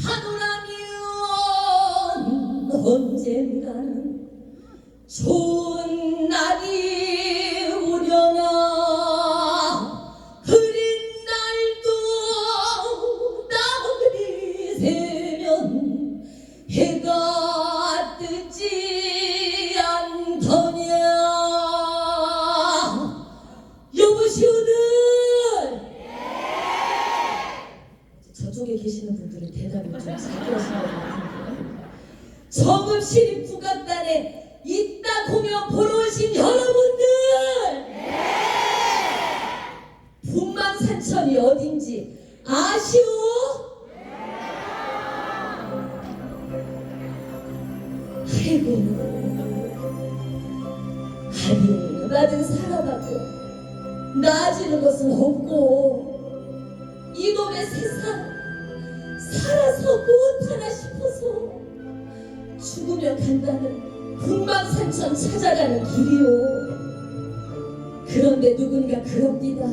사노라면 언젠가는 좋은 계시는 분들은 대답을 좀잘 들으시는 것 같은데 정읍시립 국악단에 이따 공연 보러 오신 여러분들! 분만산천이 어딘지 아시오? 아이고. 아니 나는 살아가고 나아지는 것은 없고 이놈의 세상 살아서 못하나 싶어서 죽으면 간다는 금방산천 찾아가는 길이요. 그런데 누군가 그럽니다.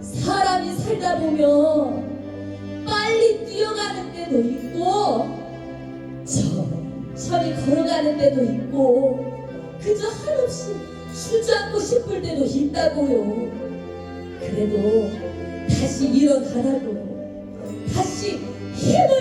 사람이 살다 보면 빨리 뛰어가는 때도 있고 천천히 걸어가는 때도 있고 그저 한없이 주저앉고 싶을 때도 있다고요. 그래도 다시 일어나라고 she,